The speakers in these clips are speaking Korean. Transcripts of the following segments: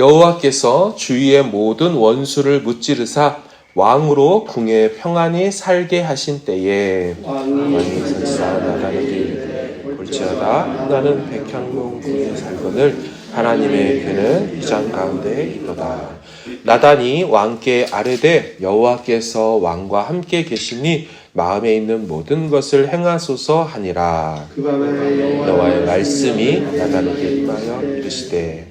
여호와께서 주위의 모든 원수를 무찌르사 왕으로 궁에 평안히 살게 하신 때에. 왕이 설사 나다에게 볼지어다 나는 백향목 궁에 살거늘 하나님의 괴는 휘장 가운데 있도다. 나단이 왕께 아뢰되 여호와께서 왕과 함께 계시니 마음에 있는 모든 것을 행하소서 하니라. 그 여호와의 말씀이 나단에게 임하여 이르시되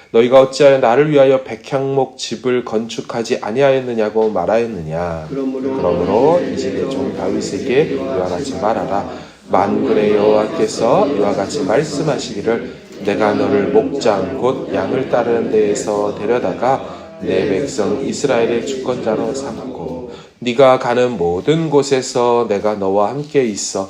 너희가 어찌하여 나를 위하여 백향목 집을 건축하지 아니하였느냐고 말하였느냐? 그러므로 그러므로 이제 내종 다윗에게 이와 같이 말하라. 만군의 여호와께서 이와 같이 말씀하시기를 내가 너를 목장 곧 양을 따르는 데에서 데려다가 내 백성 이스라엘의 주권자로 삼고 네가 가는 모든 곳에서 내가 너와 함께 있어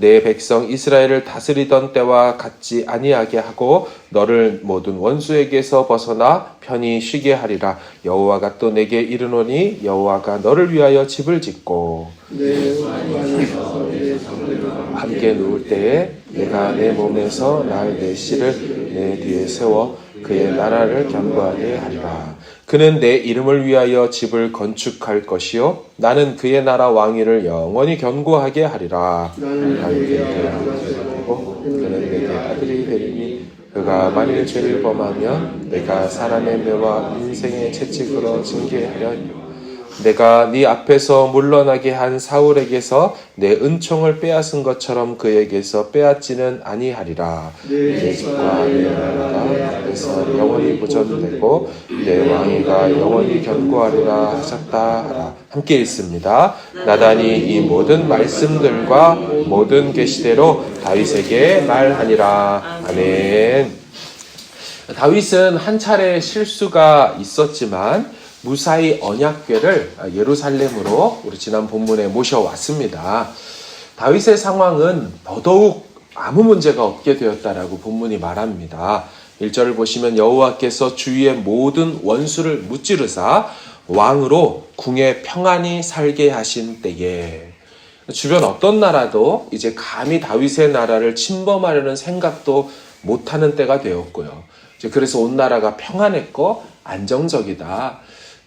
내 백성 이스라엘을 다스리던 때와 같지 아니하게 하고 너를 모든 원수에게서 벗어나 편히 쉬게 하리라 여호와가 또 내게 이르노니 여호와가 너를 위하여 집을 짓고 내 함께 누울 때에 내가 내 몸에서 날내 씨를 내 뒤에 세워 그의 나라를 견고하게 하리라. 그는 내 이름을 위하여 집을 건축할 것이요. 나는 그의 나라 왕위를 영원히 견고하게 하리라. 나는 그는 내게 아들이 되리니 그가 만일 죄를 범하면 내가 사람의 매와 인생의 채찍으로 징계하려니 내가 네 앞에서 물러나게 한 사울에게서 내 은총을 빼앗은 것처럼 그에게서 빼앗지는 아니하리라. 내 집과 내 나라가 앞에서 영원히 보존되고 내 왕위가 영원히 견고하리라 하셨다 하라. 함께 읽습니다. 나단이 이 모든 말씀들과 모든 계시대로 다윗에게 말하니라. 아멘. 다윗은 한 차례 실수가 있었지만 무사히 언약궤를 예루살렘으로 우리 지난 본문에 모셔왔습니다. 다윗의 상황은 더더욱 아무 문제가 없게 되었다라고 본문이 말합니다. 1절을 보시면 여호와께서 주위의 모든 원수를 무찌르사 왕으로 궁에 평안히 살게 하신 때에 주변 어떤 나라도 이제 감히 다윗의 나라를 침범하려는 생각도 못하는 때가 되었고요. 그래서 온 나라가 평안했고 안정적이다.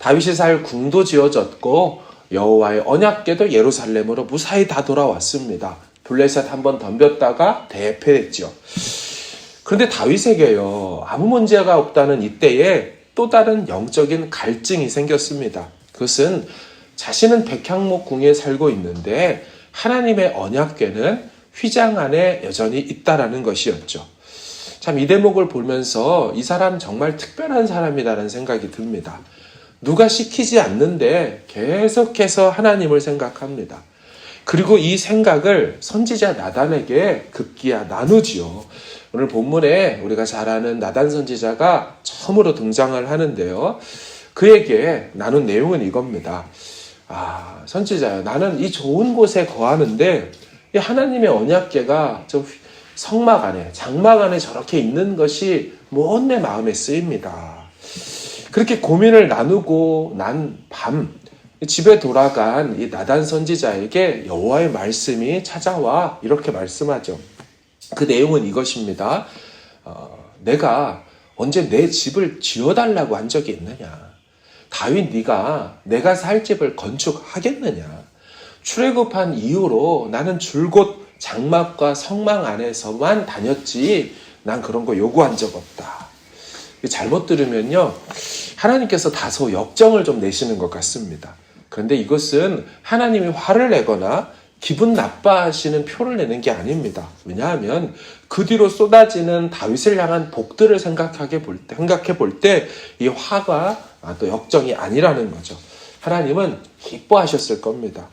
다윗이 살 궁도 지어졌고 여호와의 언약궤도 예루살렘으로 무사히 다 돌아왔습니다. 블레셋 한번 덤볐다가 대패했죠. 그런데 다윗에게요 아무 문제가 없다는 이때에 또 다른 영적인 갈증이 생겼습니다. 그것은 자신은 백향목 궁에 살고 있는데 하나님의 언약궤는 휘장 안에 여전히 있다라는 것이었죠. 참 이 대목을 보면서 이 사람 정말 특별한 사람이라는 생각이 듭니다. 누가 시키지 않는데 계속해서 하나님을 생각합니다. 그리고 이 생각을 선지자 나단에게 급기야 나누지요. 오늘 본문에 우리가 잘 아는 나단 선지자가 처음으로 등장을 하는데요. 그에게 나눈 내용은 이겁니다. 아, 선지자요. 나는 이 좋은 곳에 거하는데 이 하나님의 언약계가 저 성막 안에, 장막 안에 저렇게 있는 것이 뭔 내 마음에 쓰입니다. 그렇게 고민을 나누고 난 밤 집에 돌아간 이 나단 선지자에게 여호와의 말씀이 찾아와 이렇게 말씀하죠. 그 내용은 이것입니다. 어, 내가 언제 내 집을 지어달라고 한 적이 있느냐? 다윗 네가 내가 살 집을 건축하겠느냐? 출애굽한 이후로 나는 줄곧 장막과 성망 안에서만 다녔지 난 그런 거 요구한 적 없다. 잘못 들으면요 하나님께서 다소 역정을 좀 내시는 것 같습니다. 그런데 이것은 하나님이 화를 내거나 기분 나빠하시는 표를 내는 게 아닙니다. 왜냐하면 그 뒤로 쏟아지는 다윗을 향한 복들을 생각하게 볼 때, 생각해 볼 때 이 화가 아, 또 역정이 아니라는 거죠. 하나님은 기뻐하셨을 겁니다.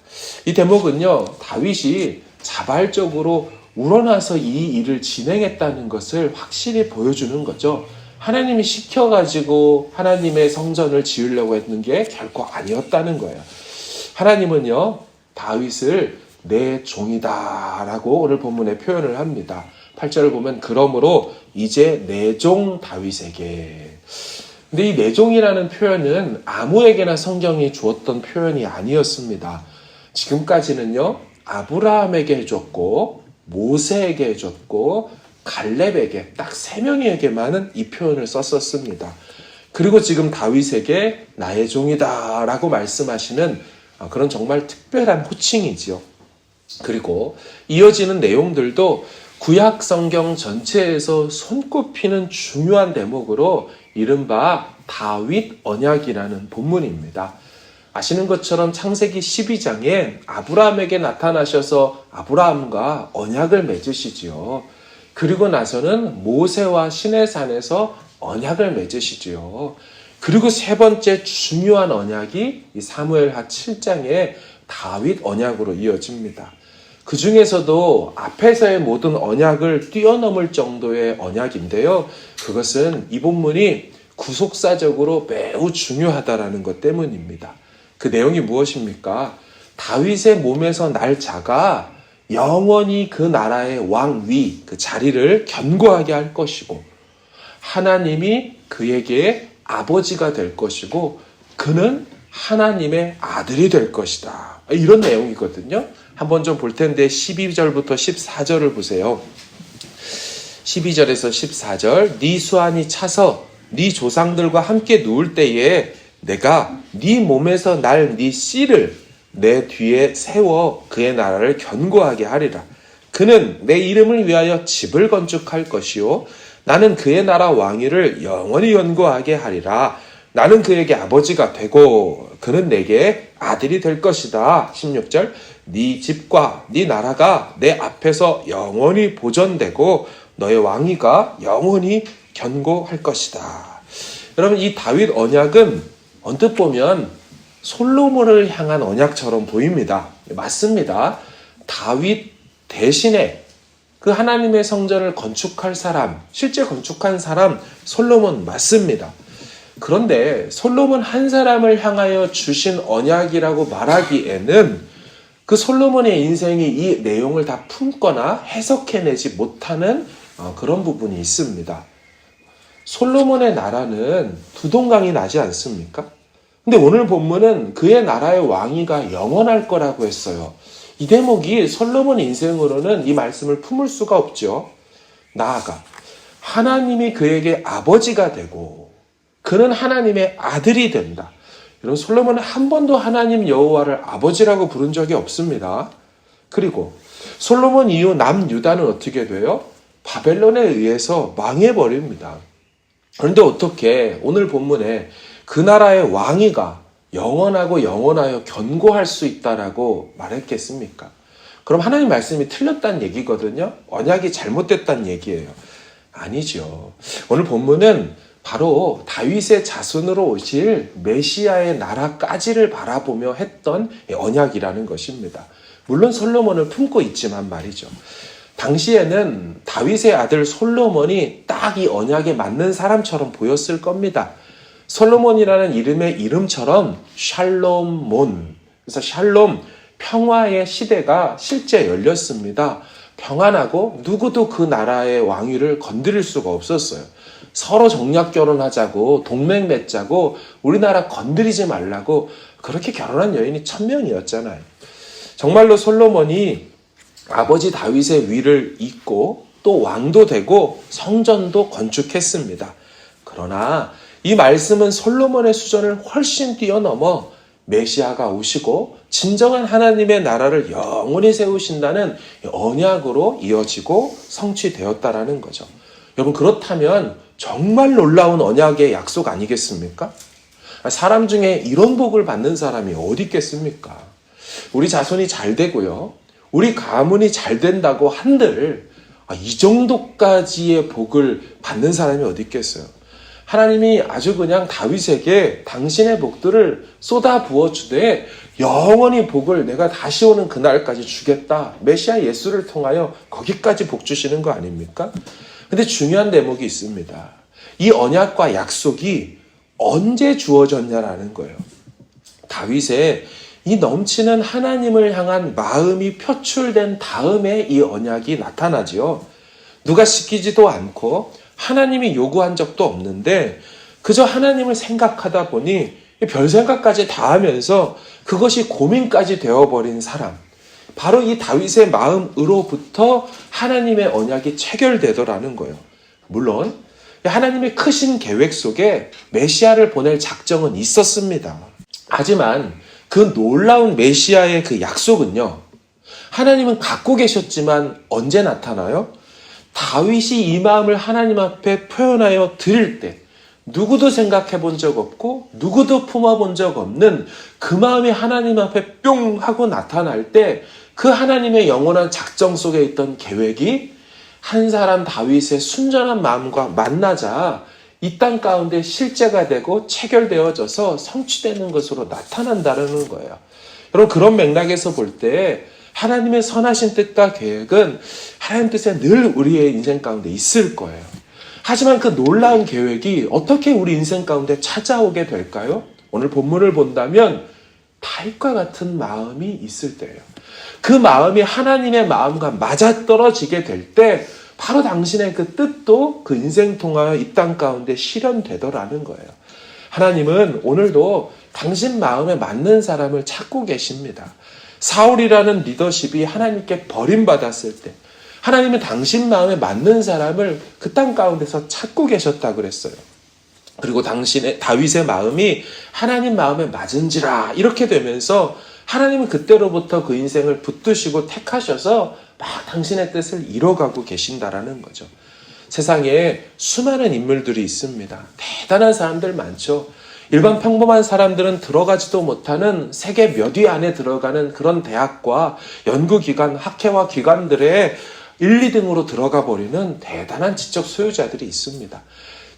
이 대목은요, 다윗이 자발적으로 우러나서 이 일을 진행했다는 것을 확실히 보여주는 거죠. 하나님이 시켜가지고 하나님의 성전을 지으려고 했는 게 결코 아니었다는 거예요. 하나님은요, 다윗을 내 종이다라고 오늘 본문에 표현을 합니다. 8절을 보면 그러므로 이제 내 종 다윗에게 근데 이 내종이라는 표현은 아무에게나 성경이 주었던 표현이 아니었습니다. 지금까지는요, 아브라함에게 해줬고, 모세에게 해줬고, 갈렙에게 딱 세 명에게만은 이 표현을 썼었습니다. 그리고 지금 다윗에게 나의 종이다라고 말씀하시는 아, 그런 정말 특별한 호칭이지요. 그리고 이어지는 내용들도 구약 성경 전체에서 손꼽히는 중요한 대목으로 이른바 다윗 언약이라는 본문입니다. 아시는 것처럼 창세기 12장에 아브라함에게 나타나셔서 아브라함과 언약을 맺으시지요. 그리고 나서는 모세와 시내산에서 언약을 맺으시지요. 그리고 세 번째 중요한 언약이 이 사무엘하 7장에 다윗 언약으로 이어집니다. 그 중에서도 앞에서의 모든 언약을 뛰어넘을 정도의 언약인데요. 그것은 이 본문이 구속사적으로 매우 중요하다라는 것 때문입니다. 그 내용이 무엇입니까? 다윗의 몸에서 날 자가 영원히 그 나라의 왕위, 그 자리를 견고하게 할 것이고, 하나님이 그에게 아버지가 될 것이고, 그는 하나님의 아들이 될 것이다. 이런 내용이거든요. 한번 좀 볼 텐데 12절부터 14절을 보세요. 12절에서 14절 네 수완이 차서 네 조상들과 함께 누울 때에 내가 네 몸에서 날 네 씨를 내 뒤에 세워 그의 나라를 견고하게 하리라. 그는 내 이름을 위하여 집을 건축할 것이요 나는 그의 나라 왕위를 영원히 연구하게 하리라. 나는 그에게 아버지가 되고 그는 내게 아들이 될 것이다. 16절 네 집과 네 나라가 내 앞에서 영원히 보존되고 너의 왕위가 영원히 견고할 것이다. 여러분 이 다윗 언약은 언뜻 보면 솔로몬을 향한 언약처럼 보입니다. 맞습니다. 다윗 대신에 그 하나님의 성전을 건축할 사람, 실제 건축한 사람 솔로몬 맞습니다. 그런데 솔로몬 한 사람을 향하여 주신 언약이라고 말하기에는 그 솔로몬의 인생이 이 내용을 다 품거나 해석해내지 못하는 어, 그런 부분이 있습니다. 솔로몬의 나라는 두 동강이 나지 않습니까? 근데 오늘 본문은 그의 나라의 왕위가 영원할 거라고 했어요. 이 대목이 솔로몬 인생으로는 이 말씀을 품을 수가 없죠. 나아가 하나님이 그에게 아버지가 되고 그는 하나님의 아들이 된다. 여러분 솔로몬은 한 번도 하나님 여호와를 아버지라고 부른 적이 없습니다. 그리고 솔로몬 이후 남유다는 어떻게 돼요? 바벨론에 의해서 망해 버립니다. 그런데 어떻게 오늘 본문에 그 나라의 왕위가 영원하고 영원하여 견고할 수 있다라고 말했겠습니까? 그럼 하나님 말씀이 틀렸다는 얘기거든요. 언약이 잘못됐다는 얘기예요. 아니죠. 오늘 본문은 바로 다윗의 자손으로 오실 메시아의 나라까지를 바라보며 했던 언약이라는 것입니다. 물론 솔로몬을 품고 있지만 말이죠. 당시에는 다윗의 아들 솔로몬이 딱 이 언약에 맞는 사람처럼 보였을 겁니다. 솔로몬이라는 이름의 이름처럼 샬롬몬. 그래서 샬롬, 평화의 시대가 실제 열렸습니다. 평안하고 누구도 그 나라의 왕위를 건드릴 수가 없었어요. 서로 정략 결혼하자고 동맹 맺자고 우리나라 건드리지 말라고 그렇게 결혼한 여인이 천 명이었잖아요. 정말로 솔로몬이 아버지 다윗의 위를 잇고 또 왕도 되고 성전도 건축했습니다. 그러나 이 말씀은 솔로몬의 수준을 훨씬 뛰어넘어 메시아가 오시고 진정한 하나님의 나라를 영원히 세우신다는 언약으로 이어지고 성취되었다라는 거죠. 여러분 그렇다면 정말 놀라운 언약의 약속 아니겠습니까? 사람 중에 이런 복을 받는 사람이 어디 있겠습니까? 우리 자손이 잘 되고요. 우리 가문이 잘 된다고 한들 아, 이 정도까지의 복을 받는 사람이 어디 있겠어요? 하나님이 아주 그냥 다윗에게 당신의 복들을 쏟아 부어 주되 영원히 복을 내가 다시 오는 그날까지 주겠다. 메시아 예수를 통하여 거기까지 복 주시는 거 아닙니까? 근데 중요한 대목이 있습니다. 이 언약과 약속이 언제 주어졌냐라는 거예요. 다윗의 이 넘치는 하나님을 향한 마음이 표출된 다음에 이 언약이 나타나지요. 누가 시키지도 않고 하나님이 요구한 적도 없는데 그저 하나님을 생각하다 보니 별 생각까지 다 하면서 그것이 고민까지 되어버린 사람. 바로 이 다윗의 마음으로부터 하나님의 언약이 체결되더라는 거예요. 물론 하나님의 크신 계획 속에 메시아를 보낼 작정은 있었습니다. 하지만 그 놀라운 메시아의 그 약속은요. 하나님은 갖고 계셨지만 언제 나타나요? 다윗이 이 마음을 하나님 앞에 표현하여 드릴 때 누구도 생각해 본 적 없고 누구도 품어 본 적 없는 그 마음이 하나님 앞에 뿅 하고 나타날 때 그 하나님의 영원한 작정 속에 있던 계획이 한 사람 다윗의 순전한 마음과 만나자 이 땅 가운데 실제가 되고 체결되어져서 성취되는 것으로 나타난다는 거예요. 여러분 그런 맥락에서 볼때 하나님의 선하신 뜻과 계획은 하나님 뜻에 늘 우리의 인생 가운데 있을 거예요. 하지만 그 놀라운 계획이 어떻게 우리 인생 가운데 찾아오게 될까요? 오늘 본문을 본다면 다윗과 같은 마음이 있을 때예요. 그 마음이 하나님의 마음과 맞아떨어지게 될 때 바로 당신의 그 뜻도 그 인생 통하여 이 땅 가운데 실현되더라는 거예요. 하나님은 오늘도 당신 마음에 맞는 사람을 찾고 계십니다. 사울이라는 리더십이 하나님께 버림받았을 때 하나님은 당신 마음에 맞는 사람을 그 땅 가운데서 찾고 계셨다 그랬어요. 그리고 당신의 다윗의 마음이 하나님 마음에 맞은지라 이렇게 되면서 하나님은 그때로부터 그 인생을 붙드시고 택하셔서 막 당신의 뜻을 이뤄가고 계신다라는 거죠. 세상에 수많은 인물들이 있습니다. 대단한 사람들 많죠. 일반 평범한 사람들은 들어가지도 못하는 세계 몇 위 안에 들어가는 그런 대학과 연구기관, 학회와 기관들의 1, 2등으로 들어가 버리는 대단한 지적 소유자들이 있습니다.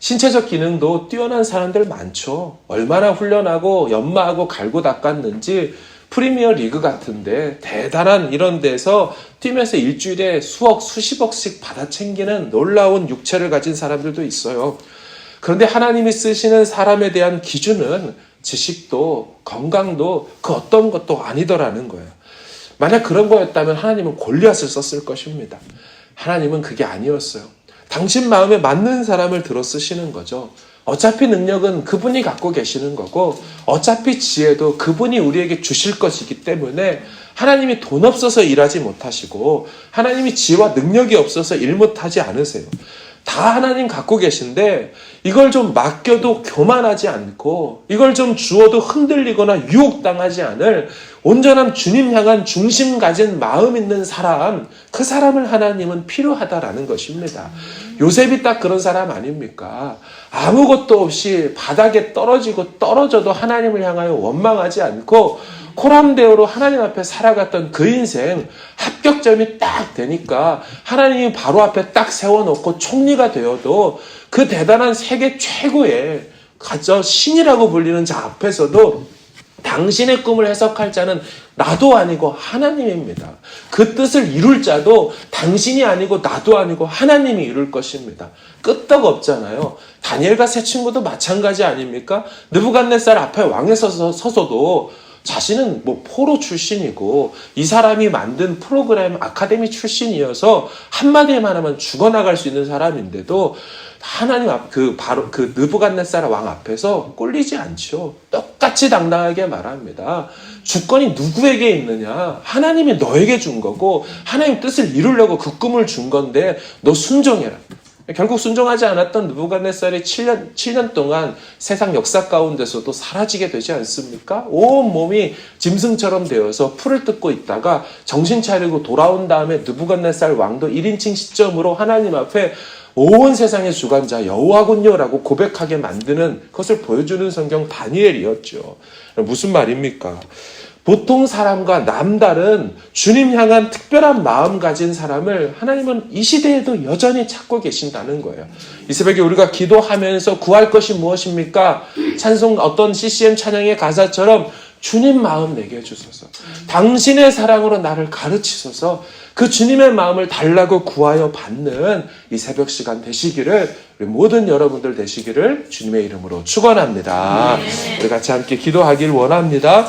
신체적 기능도 뛰어난 사람들 많죠. 얼마나 훈련하고 연마하고 갈고 닦았는지 프리미어 리그 같은데 대단한 이런 데서 뛰면서 일주일에 수억, 수십억씩 받아 챙기는 놀라운 육체를 가진 사람들도 있어요. 그런데 하나님이 쓰시는 사람에 대한 기준은 지식도 건강도 그 어떤 것도 아니더라는 거예요. 만약 그런 거였다면 하나님은 골리앗을 썼을 것입니다. 하나님은 그게 아니었어요. 당신 마음에 맞는 사람을 들어 쓰시는 거죠. 어차피 능력은 그분이 갖고 계시는 거고, 어차피 지혜도 그분이 우리에게 주실 것이기 때문에 하나님이 돈 없어서 일하지 못하시고, 하나님이 지혜와 능력이 없어서 일 못하지 않으세요. 다 하나님 갖고 계신데, 이걸 좀 맡겨도 교만하지 않고, 이걸 좀 주어도 흔들리거나 유혹당하지 않을 온전한 주님 향한 중심 가진 마음 있는 사람, 그 사람을 하나님은 필요하다라는 것입니다. 요셉이 딱 그런 사람 아닙니까? 아무것도 없이 바닥에 떨어지고 떨어져도 하나님을 향하여 원망하지 않고 코람대어로 하나님 앞에 살아갔던 그 인생 합격점이 딱 되니까 하나님이 바로 앞에 딱 세워놓고 총리가 되어도 그 대단한 세계 최고의 가져 신이라고 불리는 자 앞에서도 당신의 꿈을 해석할 자는 나도 아니고 하나님입니다. 그 뜻을 이룰 자도 당신이 아니고 나도 아니고 하나님이 이룰 것입니다. 끄떡 없잖아요. 다니엘과 새 친구도 마찬가지 아닙니까? 느부갓네살 앞에 왕에 서서, 서서도 자신은 뭐 포로 출신이고 이 사람이 만든 프로그램 아카데미 출신이어서 한마디만 하면 죽어나갈 수 있는 사람인데도 하나님 앞 그 바로 그 느부갓네살 왕 앞에서 꼴리지 않죠. 똑같이 당당하게 말합니다. 주권이 누구에게 있느냐? 하나님이 너에게 준 거고 하나님 뜻을 이루려고 그 꿈을 준 건데 너 순종해라. 결국 순종하지 않았던 느부갓네살이 7년 7년 동안 세상 역사 가운데서도 사라지게 되지 않습니까? 온 몸이 짐승처럼 되어서 풀을 뜯고 있다가 정신 차리고 돌아온 다음에 느부갓네살 왕도 1인칭 시점으로 하나님 앞에 온 세상의 주관자 여호와군요라고 고백하게 만드는 그것을 보여주는 성경 다니엘이었죠. 무슨 말입니까? 보통 사람과 남다른 주님 향한 특별한 마음 가진 사람을 하나님은 이 시대에도 여전히 찾고 계신다는 거예요. 이 새벽에 우리가 기도하면서 구할 것이 무엇입니까? 찬송 어떤 CCM 찬양의 가사처럼 주님 마음 내게 해주소서. 당신의 사랑으로 나를 가르치소서. 그 주님의 마음을 달라고 구하여 받는 이 새벽 시간 되시기를 우리 모든 여러분들 되시기를 주님의 이름으로 축원합니다. 우리 같이 함께 기도하길 원합니다.